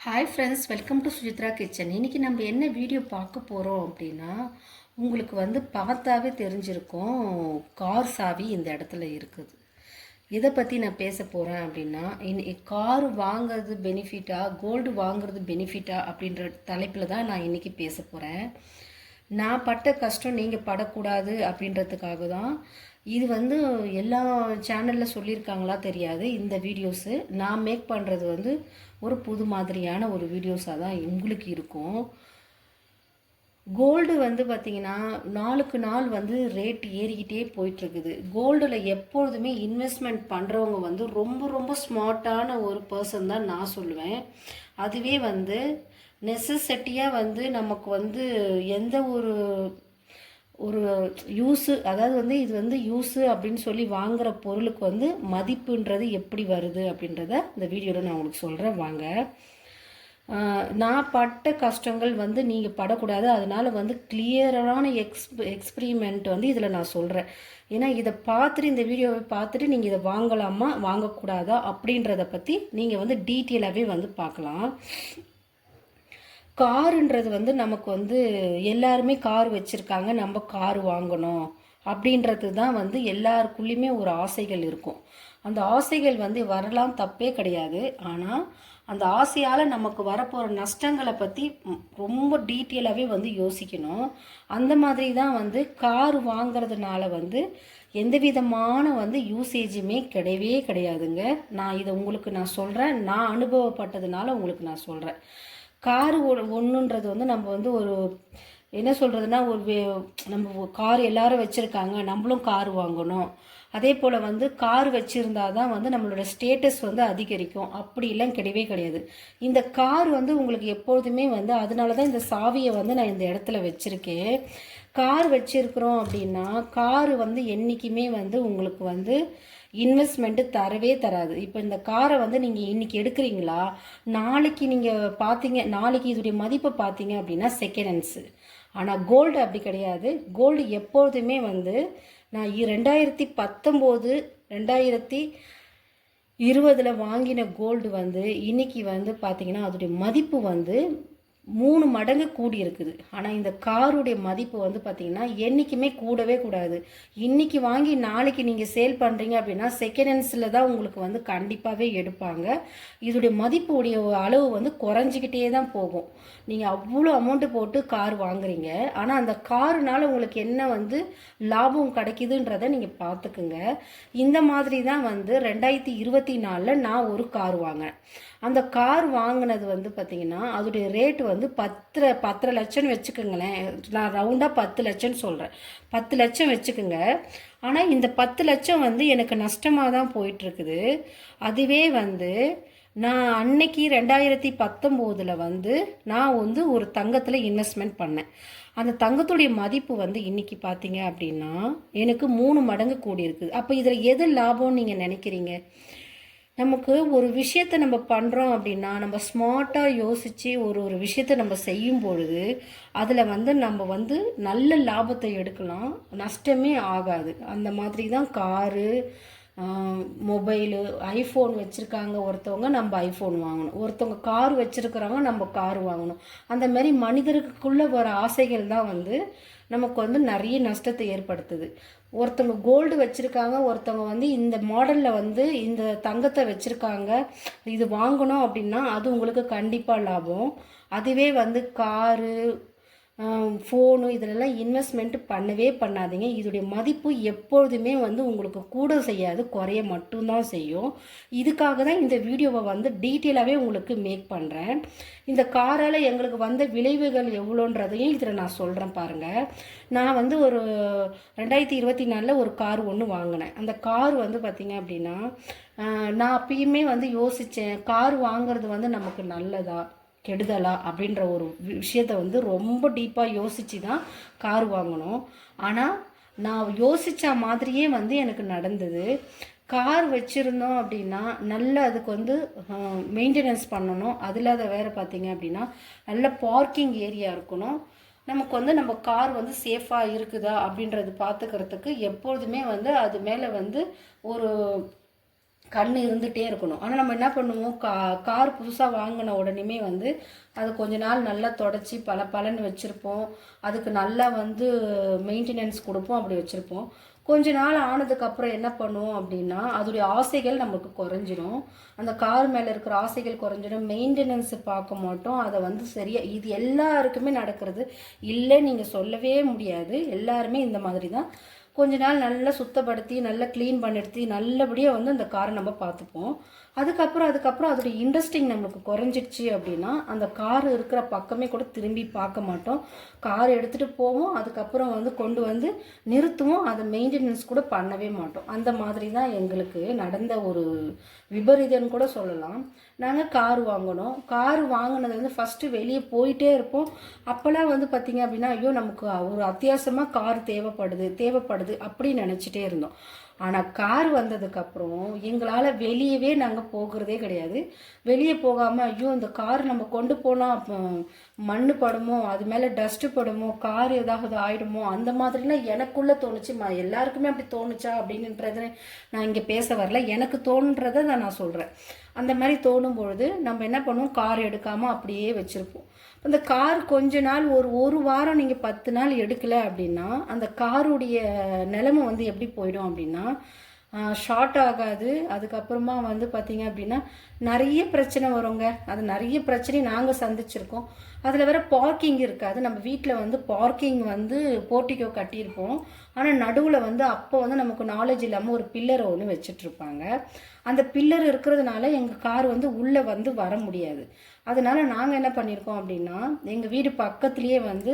Hi friends welcome to Sujithra kitchen இன்றைக்கி நம்ம என்ன வீடியோ பார்க்க போகிறோம் அப்படின்னா உங்களுக்கு வந்து பார்த்தாவே தெரிஞ்சிருக்கும் கார் சாவி இந்த இடத்துல இருக்குது. இதை பற்றி நான் பேச போகிறேன் அப்படின்னா இன் கார் வாங்குறது பெனிஃபிட்டா கோல்டு வாங்குறது பெனிஃபிட்டா அப்படின்ற தலைப்பில் தான் நான் இன்றைக்கி பேச போகிறேன் நான் பட்ட கஷ்டம் நீங்கள் படக்கூடாது அப்படின்றதுக்காக தான் இது வந்து எல்லா சேனலில் சொல்லியிருக்காங்களா தெரியாது. இந்த வீடியோஸு நான் மேக் பண்ணுறது வந்து ஒரு புது மாதிரியான ஒரு வீடியோஸாக தான் உங்களுக்கு இருக்கும். கோல்டு வந்து பார்த்திங்கன்னா நாளுக்கு நாள் வந்து ரேட் ஏறிக்கிட்டே போயிட்டுருக்குது. கோல்டில் எப்பொழுதுமே இன்வெஸ்ட்மெண்ட் பண்ணுறவங்க வந்து ரொம்ப ரொம்ப ஸ்மார்ட்டான ஒரு பர்சன் தான் நான் சொல்லுவேன். அதுவே வந்து நெசசிட்டியாக வந்து நமக்கு வந்து எந்த ஒரு ஒரு யூஸு அதாவது வந்து இது வந்து யூஸு அப்படின்னு சொல்லி வாங்குகிற பொருளுக்கு வந்து மதிப்புன்றது எப்படி வருது அப்படின்றத இந்த வீடியோவில் நான் உங்களுக்கு சொல்கிறேன் வாங்க. நான் பட்ட கஷ்டங்கள் வந்து நீங்கள் படக்கூடாது. அதனால் வந்து கிளியரான எக்ஸ் எக்ஸ்பிரிமெண்ட் வந்து இதில் நான் சொல்கிறேன் ஏன்னா இதை பார்த்துட்டு இந்த வீடியோவை பார்த்துட்டு நீங்கள் இதை வாங்கலாமா வாங்கக்கூடாதா அப்படின்றத பற்றி நீங்கள் வந்து டீட்டெயிலாகவே வந்து பார்க்கலாம். காருன்றது வந்து நமக்கு வந்து எல்லாருமே கார் வச்சுருக்காங்க நம்ம கார் வாங்கணும் அப்படின்றது தான் வந்து எல்லாருக்குள்ளேயுமே ஒரு ஆசைகள் இருக்கும். அந்த ஆசைகள் வந்து வரலாம் தப்பே கிடையாது. ஆனால் அந்த ஆசையால் நமக்கு வரப்போகிற நஷ்டங்களை பற்றி ரொம்ப டீட்டெயிலாகவே வந்து யோசிக்கணும். அந்த மாதிரி தான் வந்து கார் வாங்கிறதுனால வந்து எந்த விதமான வந்து யூசேஜுமே கிடையவே கிடையாதுங்க. நான் இதை உங்களுக்கு நான் சொல்கிறேன் நான் அனுபவப்பட்டதுனால உங்களுக்கு நான் சொல்கிறேன் காரு ஒன்றுன்றது வந்து நம்ம வந்து ஒரு என்ன சொல்கிறதுனா ஒரு நம்ம கார் எல்லாரும் வச்சுருக்காங்க நம்மளும் கார் வாங்கணும். அதே போல் வந்து கார் வச்சுருந்தா தான் வந்து நம்மளோட ஸ்டேட்டஸ் வந்து அதிகரிக்கும். அப்படிலாம் கிடையவே கிடையாது. இந்த கார் வந்து உங்களுக்கு எப்பொழுதுமே வந்து அதனால தான் இந்த சாவியை வந்து நான் இந்த இடத்துல வச்சுருக்கேன். கார் வச்சுருக்குறோம் அப்படின்னா கார் வந்து என்றைக்குமே வந்து உங்களுக்கு வந்து இன்வெஸ்ட்மெண்ட்டு தரவே தராது. இப்போ இந்த காரை வந்து நீங்கள் இன்றைக்கி எடுக்கிறீங்களா? நாளைக்கு நீங்கள் பார்த்தீங்க நாளைக்கு இதோடைய மதிப்பை பார்த்தீங்க அப்படின்னா செகண்ட் ஹேண்ட்ஸு ஆனால் கோல்டு அப்படி கிடையாது. கோல்டு எப்பொழுதுமே வந்து நான் ரெண்டாயிரத்தி பத்தொம்போது ரெண்டாயிரத்தி இருபதில் வாங்கின கோல்டு வந்து இன்றைக்கி வந்து பார்த்திங்கன்னா அதோடைய மதிப்பு வந்து மூணு மடங்கு கூடி இருக்குது. ஆனால் இந்த காருடைய மதிப்பு வந்து பார்த்திங்கன்னா என்றைக்குமே கூடவே கூடாது. இன்றைக்கி வாங்கி நாளைக்கு நீங்கள் சேல் பண்ணுறீங்க அப்படின்னா செகண்ட் ஹேண்ட்ஸில் தான் உங்களுக்கு வந்து கண்டிப்பாகவே எடுப்பாங்க. இதோடைய மதிப்புடைய அளவு வந்து குறைஞ்சிக்கிட்டே தான் போகும். நீங்கள் அவ்வளோ அமௌண்ட்டு போட்டு கார் வாங்குறீங்க. ஆனால் அந்த காருனால உங்களுக்கு என்ன வந்து லாபம் கிடைக்குதுன்றதை நீங்கள் பார்த்துக்குங்க இந்த மாதிரி தான் வந்து ரெண்டாயிரத்தி இருபத்தி நாலில் நான் ஒரு கார் வாங்கினேன். அந்த கார் வாங்கினது வந்து பார்த்திங்கன்னா அதோடைய ரேட் வந்து பத்து பத்தரை லட்சம்னு வச்சுக்கோங்களேன். நான் ரவுண்டாக பத்து லட்சம்னு சொல்கிறேன் பத்து லட்சம் வச்சுக்கோங்க. ஆனால் இந்த பத்து லட்சம் வந்து எனக்கு நஷ்டமாக தான் போயிட்டுருக்குது. அதுவே வந்து நான் அன்னைக்கு ரெண்டாயிரத்தி பத்தொம்போதில் வந்து நான் வந்து ஒரு தங்கத்தில் இன்வெஸ்ட்மெண்ட் பண்ணேன். அந்த தங்கத்துடைய மதிப்பு வந்து இன்னைக்கு பார்த்தீங்க அப்படின்னா எனக்கு மூணு மடங்கு கூடி இருக்குது அப்போ இதில் எது லாபம்னு நீங்கள் நினைக்கிறீங்க? நமக்கு ஒரு விஷயத்த நம்ம பண்ணுறோம் அப்படின்னா நம்ம ஸ்மார்ட்டாக யோசித்து ஒரு ஒரு விஷயத்த நம்ம செய்யும் பொழுது அதில் வந்து நம்ம வந்து நல்ல லாபத்தை எடுக்கலாம். நஷ்டமே ஆகாது. அந்த மாதிரி தான் காரு மொபைலு ஐஃபோன் வச்சுருக்காங்க ஒருத்தவங்க நம்ம ஐஃபோன் வாங்கணும். ஒருத்தவங்க கார் வச்சுருக்குறாங்க நம்ம கார் வாங்கணும். அந்த மாதிரி மனிதருக்குள்ளே வர ஆசைகள் தான் வந்து நமக்கு வந்து நிறைய நஷ்டத்தை ஏற்படுத்துது. ஒருத்தவங்க கோல்டு வச்சுருக்காங்க ஒருத்தவங்க வந்து இந்த மாடலில் வந்து இந்த தங்கத்தை வச்சுருக்காங்க. இது வாங்கணும் அப்படின்னா அது உங்களுக்கு கண்டிப்பாக லாபம். அதுவே வந்து காரு ஃபோனு இதிலெல்லாம் இன்வெஸ்ட்மெண்ட் பண்ணவே பண்ணாதீங்க. இதோடைய மதிப்பு எப்பொழுதுமே வந்து உங்களுக்கு கூட செய்யாது குறைய மட்டும்தான் செய்யும். இதுக்காக தான் இந்த வீடியோவை வந்து டீட்டெயிலாகவே உங்களுக்கு மேக் பண்ணுறேன் இந்த காரால் எங்களுக்கு வந்த விளைவுகள் எவ்வளோன்றதையும் இதில் நான் சொல்கிறேன் பாருங்கள் நான் வந்து ஒரு ரெண்டாயிரத்தி இருபத்தி நாலில் ஒரு கார் ஒன்று வாங்கினேன். அந்த கார் வந்து பார்த்திங்க அப்படின்னா நான் அப்பயுமே வந்து யோசித்தேன் கார் வாங்குறது வந்து நமக்கு நல்லதா? கெடுதலா அப்படின்ற ஒரு விஷயத்த வந்து ரொம்ப டீப்பாக யோசித்து தான் கார் வாங்கணும். ஆனால் நான் யோசித்த மாதிரியே வந்து எனக்கு நடந்தது. கார் வச்சுருந்தோம் அப்படின்னா நல்ல அதுக்கு வந்து மெயின்டெனன்ஸ் பண்ணணும். அதில் அதை வேறு பார்த்தீங்க அப்படின்னா நல்ல பார்க்கிங் ஏரியா இருக்கணும். நமக்கு வந்து நம்ம கார் வந்து சேஃபாக இருக்குதா அப்படின்றது பார்த்துக்கிறதுக்கு எப்பொழுதுமே வந்து அது மேலே வந்து ஒரு கண் இருந்துகிட்டே இருக்கணும். ஆனால் நம்ம என்ன பண்ணுவோம்? கா கார் புதுசாக வாங்கின உடனேமே வந்து அது கொஞ்ச நாள் நல்லா தொடச்சி பல பலன்னு வச்சுருப்போம். அதுக்கு நல்லா வந்து மெயின்டெனன்ஸ் கொடுப்போம் அப்படி வச்சுருப்போம். கொஞ்ச நாள் ஆனதுக்கப்புறம் என்ன பண்ணுவோம் அப்படின்னா அதோடைய ஆசைகள் நமக்கு குறைஞ்சிடும் அந்த கார் மேலே இருக்கிற ஆசைகள் குறைஞ்சிடும் மெயின்டெனன்ஸ் பார்க்க மாட்டோம். அதை வந்து சரியாக இது எல்லாருக்குமே நடக்கிறது. இல்லை நீங்கள் சொல்லவே முடியாது. எல்லாருமே இந்த மாதிரி தான் கொஞ்ச நாள் நல்லா சுத்தப்படுத்தி நல்லா க்ளீன் பண்ணிடுத்தி நல்லபடியாக வந்து அந்த காரை நம்ம பார்த்துப்போம். அதுக்கப்புறம் அதுக்கப்புறம் அதோடைய இன்ட்ரெஸ்டிங் நம்மளுக்கு குறைஞ்சிடுச்சு அப்படின்னா அந்த கார் இருக்கிற பக்கமே கூட திரும்பி பார்க்க மாட்டோம். கார் எடுத்துகிட்டு போவோம் அதுக்கப்புறம் வந்து கொண்டு வந்து நிறுத்துவோம் அதை மெயின்டெனன்ஸ் கூட பண்ணவே மாட்டோம். அந்த மாதிரி தான் எங்களுக்கு நடந்த ஒரு விபரீதம்னு கூட சொல்லலாம். நாங்கள் கார் வாங்கினோம். கார் வாங்கினது வந்து ஃபஸ்ட்டு வெளியே போயிட்டே இருப்போம். அப்போல்லாம் வந்து பார்த்திங்க அப்படின்னா ஐயோ நமக்கு ஒரு அத்தியாவசியமாக கார் தேவைப்படுது தேவைப்படுது அப்படின்னு நினச்சிட்டே இருந்தோம். ஆனால் கார் வந்ததுக்கப்புறம் எங்களால் வெளியவே நாங்கள் போகிறதே கிடையாது. வெளியே போகாமல் ஐயோ இந்த கார் நம்ம கொண்டு போனால் மண் படுமோ அது மேலே டஸ்ட்டு படுமோ கார் ஏதாவது ஆயிடுமோ அந்த மாதிரிலாம் எனக்குள்ளே தோணுச்சு. மா எல்லாருக்குமே அப்படி தோணுச்சா அப்படின்றது நான் இங்கே பேச வரல. எனக்கு தோணுன்றதை தான் நான் சொல்கிறேன் அந்த மாதிரி தோணும் பொழுது நம்ம என்ன பண்ணுவோம்? கார் எடுக்காமல் அப்படியே வச்சுருப்போம். அந்த கார் கொஞ்ச நாள் ஒரு ஒரு வாரம் நீங்கள் பத்து நாள் எடுக்கலை அப்படின்னா அந்த காருடைய நிலமை வந்து எப்படி போயிடும் அப்படின்னா ஷார்ட் ஆகாது. அதுக்கப்புறமா வந்து பார்த்திங்க அப்படின்னா நிறைய பிரச்சனை வருங்க. அது நிறைய பிரச்சனை நாங்கள் சந்திச்சிருக்கோம். அதில் வேறு பார்க்கிங் இருக்காது. நம்ம வீட்டில் வந்து பார்க்கிங் வந்து போர்ட்டிக்கோ கட்டியிருப்போம். ஆனால் நடுவில் வந்து அப்போ வந்து நமக்கு நாலேஜ் இல்லாமல் ஒரு பில்லரை ஒன்று வச்சிட்ருப்பாங்க. அந்த பில்லர் இருக்கிறதுனால எங்கள் கார் வந்து உள்ளே வந்து வர முடியாது. அதனால நாங்கள் என்ன பண்ணியிருக்கோம் அப்படின்னா எங்கள் வீடு பக்கத்துலேயே வந்து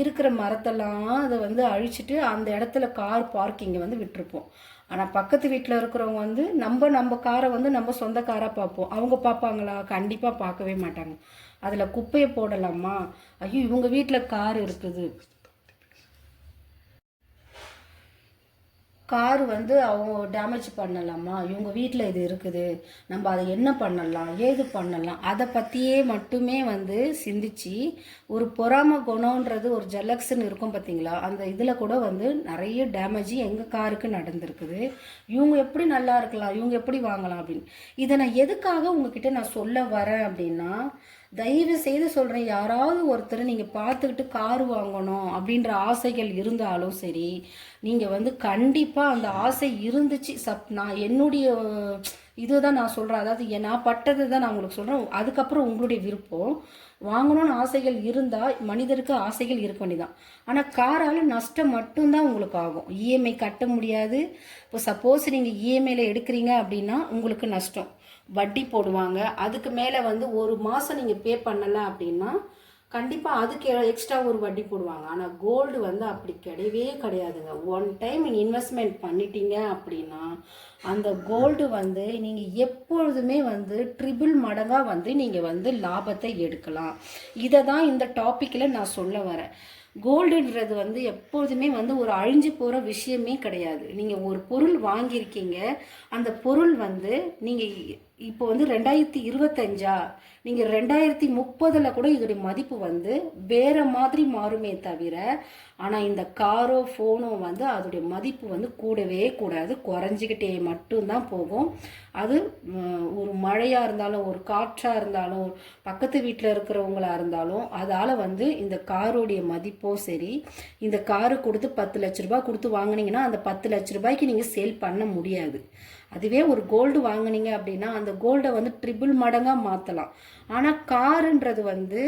இருக்கிற மரத்தெல்லாம் அதை வந்து அழிச்சிட்டு அந்த இடத்துல கார் பார்க்கிங்கை வந்து விட்டுருப்போம். ஆனால் பக்கத்து வீட்டில் இருக்கிறவங்க வந்து நம்ம நம்ம காரை வந்து நம்ம சொந்த காராக பார்ப்போம். அவங்க பார்ப்பாங்களா? கண்டிப்பாக பார்க்கவே மாட்டாங்க. அதில் குப்பையை போடலாமா? ஐயோ இவங்க வீட்டில் கார் இருக்குது. கார் வந்து அவங்க டேமேஜ் பண்ணலாமா? இவங்க வீட்டில் இது இருக்குது. நம்ம அதை என்ன பண்ணலாம்? ஏது பண்ணலாம்? அதை பற்றியே மட்டுமே வந்து சிந்திச்சு ஒரு பொறாம குணம்ன்றது ஒரு ஜெலக்ஸ்ன்னு இருக்கும் பார்த்தீங்களா அந்த இதில் கூட வந்து நிறைய டேமேஜ் எங்கள் காருக்கு நடந்திருக்குது. இவங்க எப்படி நல்லா இருக்கலாம்? இவங்க எப்படி வாங்கலாம் அப்படின்னு. இதை நான் எதுக்காக உங்ககிட்ட நான் சொல்ல வரேன் அப்படின்னா தயவு செய்து சொல்கிறேன் யாராவது ஒருத்தர் நீங்கள் பார்த்துக்கிட்டு கார் வாங்கணும் அப்படின்ற ஆசைகள் இருந்தாலும் சரி நீங்கள் வந்து கண்டிப்பாக அந்த ஆசை இருந்துச்சு. சப் நான் என்னுடைய இதுதான் நான் சொல்கிறேன் அதாவது நான் பட்டது தான் நான் உங்களுக்கு சொல்கிறேன் அதுக்கப்புறம் உங்களுடைய விருப்பம். வாங்கணும்னு ஆசைகள் இருந்தால் மனிதருக்கு ஆசைகள் இருக்க வேண்டியதான் ஆனால் காரால் நஷ்டம் மட்டும்தான் உங்களுக்கு ஆகும். இஎம்ஐ கட்ட முடியாது. இப்போ சப்போஸ் நீங்கள் இஎம்ஐயில் எடுக்கிறீங்க அப்படின்னா உங்களுக்கு நஷ்டம். வட்டி போடுவாங்க. அதுக்கு மேலே வந்து ஒரு மாதம் நீங்கள் பே பண்ணலை அப்படின்னா கண்டிப்பாக அதுக்கு எக்ஸ்ட்ரா ஒரு வட்டி போடுவாங்க. ஆனால் கோல்டு வந்து அப்படி கிடையவே கிடையாதுங்க. ஒன் டைம் நீங்கள் இன்வெஸ்ட்மெண்ட் பண்ணிட்டீங்க அப்படின்னா அந்த கோல்டு வந்து நீங்கள் எப்பொழுதுமே வந்து ட்ரிபிள் மடங்காக வந்து நீங்கள் வந்து லாபத்தை எடுக்கலாம். இதை தான் இந்த டாப்பிக்கில் நான் சொல்ல வரேன். கோல்டுன்றது வந்து எப்போதுமே வந்து ஒரு அழிஞ்சு போகிற விஷயமே கிடையாது. நீங்கள் ஒரு பொருள் வாங்கியிருக்கீங்க. அந்த பொருள் வந்து நீங்கள் இப்போ வந்து ரெண்டாயிரத்தி இருபத்தஞ்சா? நீங்கள் ரெண்டாயிரத்தி முப்பதில் கூட இதோடைய மதிப்பு வந்து வேறு மாதிரி மாறுமே தவிர ஆனால் இந்த காரோ ஃபோனோ வந்து அதோடைய மதிப்பு வந்து கூடவே கூடாது. குறைஞ்சிக்கிட்டே மட்டும்தான் போகும். அது ஒரு மழையாக இருந்தாலும் ஒரு காற்றாக இருந்தாலும் பக்கத்து வீட்டில் இருக்கிறவங்களாக இருந்தாலும் அதால் வந்து இந்த காரோடைய மதிப்போ சரி இந்த காரு கொடுத்து பத்து லட்ச ரூபாய் கொடுத்து வாங்கினீங்கன்னா அந்த பத்து லட்ச ரூபாய்க்கு நீங்கள் சேல் பண்ண முடியாது. அதுவே ஒரு கோல்டு வாங்கினீங்க அப்படின்னா அந்த கோல்டை வந்து ட்ரிபிள் மடங்காக மாற்றலாம் ஆனால் காருன்றது வந்து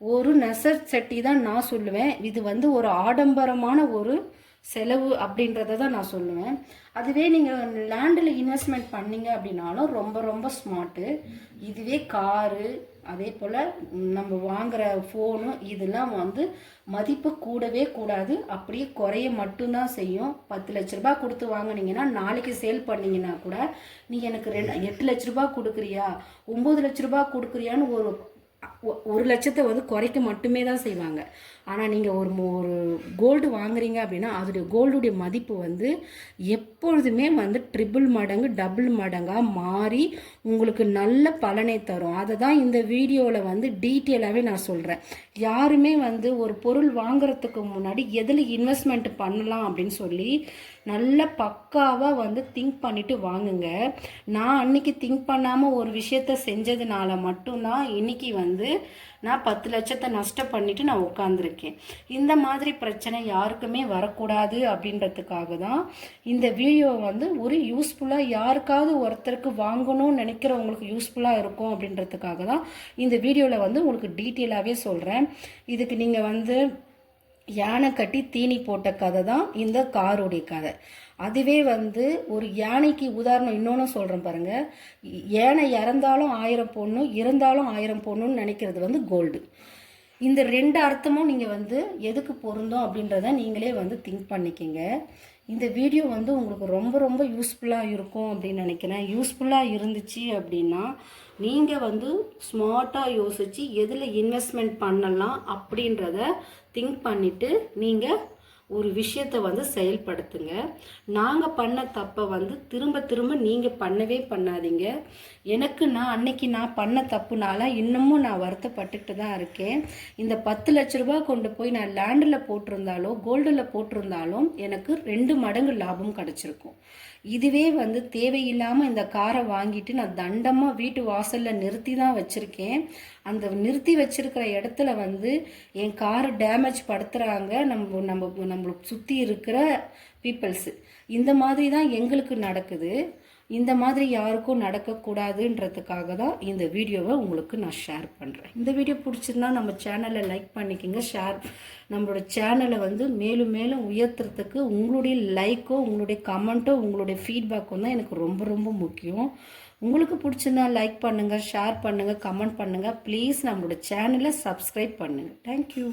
ஒரு நெசர் செட்டி தான் நான் சொல்லுவேன். இது வந்து ஒரு ஆடம்பரமான ஒரு செலவு அப்படின்றத தான் நான் சொல்லுவேன். அதுவே நீங்கள் லேண்டில் இன்வெஸ்ட்மெண்ட் பண்ணீங்க அப்படின்னாலும் ரொம்ப ரொம்ப ஸ்மார்ட்டு இதுவே காரு அதே போல் நம்ம வாங்குகிற ஃபோனு இதெல்லாம் வந்து மதிப்பு கூடவே கூடாது. அப்படியே குறைய மட்டும்தான் செய்யும். பத்து லட்ச ரூபா கொடுத்து வாங்கினீங்கன்னா நாளைக்கு சேல் பண்ணிங்கன்னா கூட நீ எனக்கு ரெண்டு எட்டு லட்ச ரூபா கொடுக்குறியா? ஒம்பது லட்ச ரூபா கொடுக்குறியான்னு ஒரு ஒரு லட்சத்தை வந்து குறைக்க மட்டுமே தான் செய்வாங்க. ஆனால் நீங்கள் ஒரு ஒரு கோல்டு வாங்குறீங்க அப்படின்னா அதோடைய கோல்டுடைய மதிப்பு வந்து எப்பொழுதுமே வந்து ட்ரிபிள் மடங்கு டபுள் மடங்காக மாறி உங்களுக்கு நல்ல பலனை தரும். அதை தான் இந்த வீடியோவில் வந்து டீட்டெயிலாகவே நான் சொல்கிறேன் யாருமே வந்து ஒரு பொருள் வாங்குறதுக்கு முன்னாடி எதில் இன்வெஸ்ட்மெண்ட் பண்ணலாம் அப்படின்னு சொல்லி நல்ல பக்காவாக வந்து திங்க் பண்ணிவிட்டு வாங்குங்க. நான் அன்னைக்கு திங்க் பண்ணாமல் ஒரு விஷயத்த செஞ்சதுனால மட்டும்தான் இன்னைக்கு வந்து நான் பத்து லட்சத்தை நஷ்டம் பண்ணிட்டு நான் உட்காந்துருக்கேன் இந்த மாதிரி பிரச்சனை யாருக்குமே வரக்கூடாது அப்படின்றதுக்காக தான் இந்த வீடியோ வந்து ஒரு யூஸ்ஃபுல்லாக யாருக்காவது ஒருத்தருக்கு வாங்கணும்னு நினைக்கிறவங்களுக்கு யூஸ்ஃபுல்லாக இருக்கும் அப்படின்றதுக்காக தான் இந்த வீடியோவில் வந்து உங்களுக்கு டீட்டெயிலாகவே சொல்கிறேன் இதுக்கு நீங்கள் வந்து யானை கட்டி தீனி போட்ட கதை தான் இந்த காருடைய கதை. அதுவே வந்து ஒரு யானைக்கு உதாரணம் இன்னொன்று சொல்கிறேன் பாருங்க. யானை இறந்தாலும் ஆயிரம் பொண்ணு இறந்தாலும் ஆயிரம் பொண்ணுன்னு நினைக்கிறது வந்து கோல்டு இந்த ரெண்டு அர்த்தமும் நீங்கள் வந்து எதுக்கு பொருந்தோம் அப்படின்றத நீங்களே வந்து திங்க் பண்ணிக்கிங்க. இந்த வீடியோ வந்து உங்களுக்கு ரொம்ப ரொம்ப யூஸ்ஃபுல்லாக இருக்கும் அப்படின்னு நினைக்கிறேன். யூஸ்ஃபுல்லாக இருந்துச்சு அப்படின்னா நீங்கள் வந்து ஸ்மார்ட்டாக யோசித்து எதில் இன்வெஸ்ட்மெண்ட் பண்ணலாம் அப்படின்றத திங்க் பண்ணிவிட்டு நீங்கள் ஒரு விஷயத்தை வந்து செயல்படுத்துங்க. நாங்கள் பண்ண தப்பை வந்து திரும்ப திரும்ப நீங்கள் பண்ணவே பண்ணாதீங்க. எனக்கு நான் அன்னைக்கு நான் பண்ண தப்புனால இன்னமும் நான் வருத்தப்பட்டுட்டு தான் இருக்கேன். இந்த பத்து லட்ச ரூபா கொண்டு போய் நான் லேண்டில் போட்டிருந்தாலோ கோல்டில் போட்டிருந்தாலும் எனக்கு ரெண்டு மடங்கு லாபம் கிடச்சிருக்கும். இதுவே வந்து தேவையில்லாமல் இந்த காரை வாங்கிட்டு நான் தண்டமாக வீட்டு வாசலில் நிறுத்தி தான் வச்சுருக்கேன். அந்த நிறுத்தி வச்சிருக்கிற இடத்துல வந்து என் கார் டேமேஜ் படுத்துகிறாங்க நம்ம நம்ம நம்மளை சுற்றி இருக்கிற பீப்புள்ஸு இந்த மாதிரி தான் எங்களுக்கு நடக்குது. இந்த மாதிரி யாருக்கும் நடக்கக்கூடாதுன்றதுக்காக தான் இந்த வீடியோவை உங்களுக்கு நான் ஷேர் பண்ணுறேன் இந்த வீடியோ பிடிச்சிருந்தா நம்ம சேனலை லைக் பண்ணிக்கோங்க. ஷேர் நம்மளோட சேனலை வந்து மேலும் மேலும் உயர்த்துறதுக்கு உங்களுடைய லைக்கோ உங்களுடைய கமெண்ட்டோ உங்களுடைய ஃபீட்பேக்கும் தான் எனக்கு ரொம்ப ரொம்ப முக்கியம். உங்களுக்கு பிடிச்சிருந்தா லைக் பண்ணுங்கள் ஷேர் பண்ணுங்கள் கமெண்ட் பண்ணுங்கள் ப்ளீஸ் நம்மளோட சேனலை சப்ஸ்கிரைப் பண்ணுங்கள் தேங்க்யூ